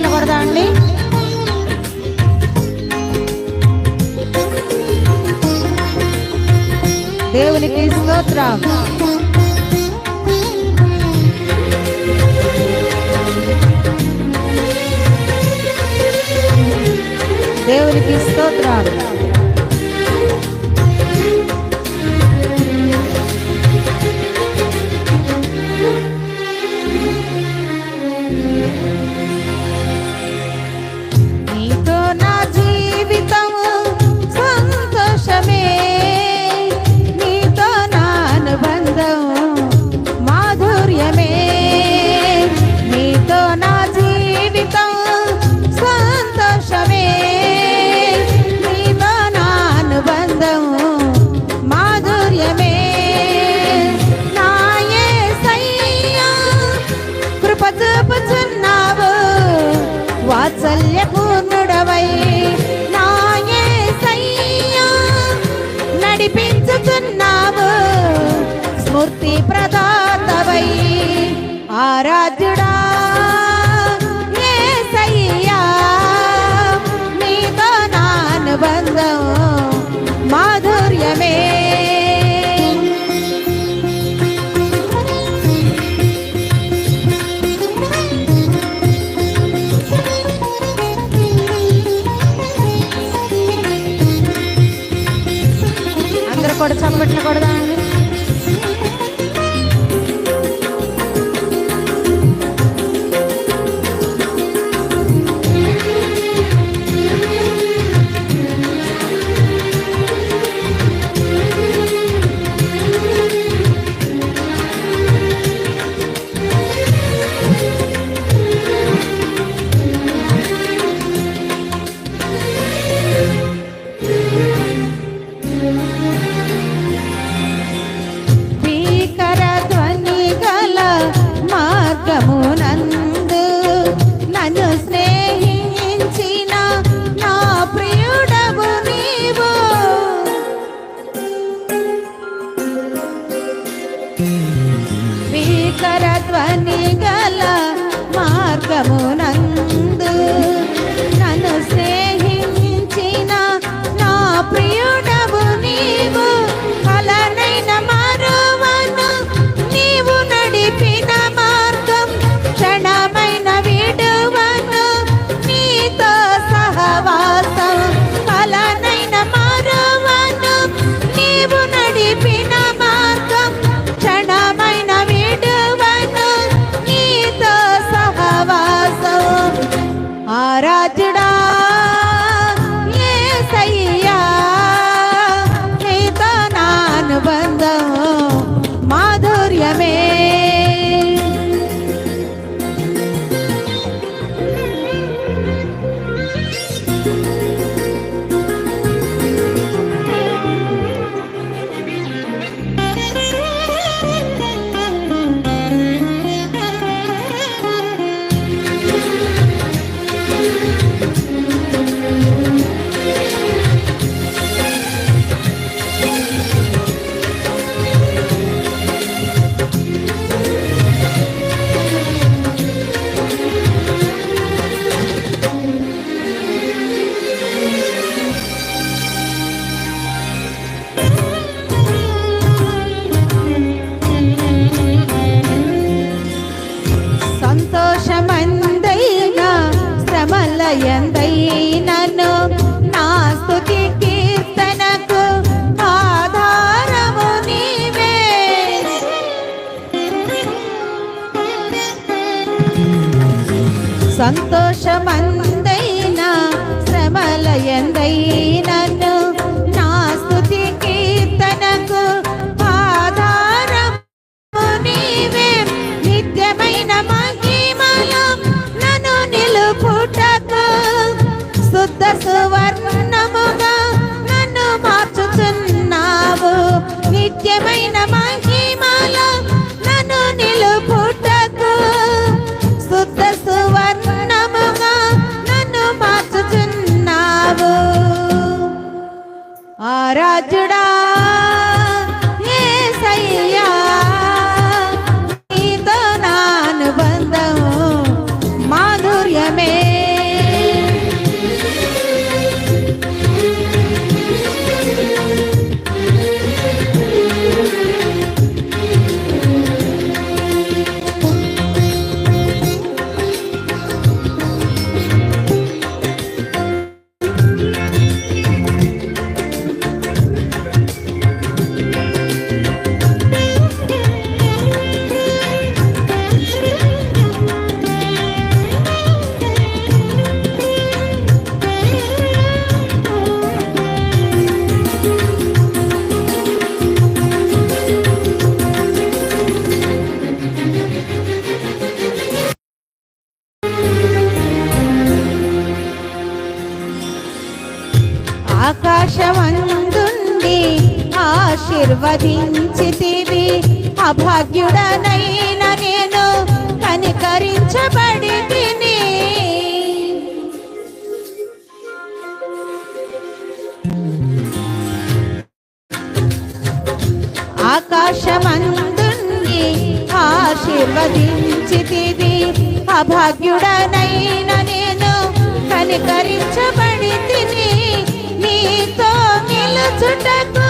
ఎట్లా కొడదా అండి. దేవునికి స్తోత్రం. దేవునికి స్తోత్రాలు. నడిపించుతున్నావు స్మృతి ప్రదాతవై ఆరాధ్యుడా. మాధుర్యమే. కూడా చప్పట్లు కొడదామండి কেমন ఎందైనను నా స్థుతి కీర్తనకు ఆధారము నీవే నిత్యమైన మహిమలో నన్ను నిలుపుటకు. శుద్ధ సువర్ణము ఆకాశమందుండి ఆశీర్వదించితివి. అభాగ్యుడనైన నేను కనికరించబడి ఆశీర్వదించి ఆశీర్వదించితివి. అభాగ్యుడనైన నేను కనికరించబ to take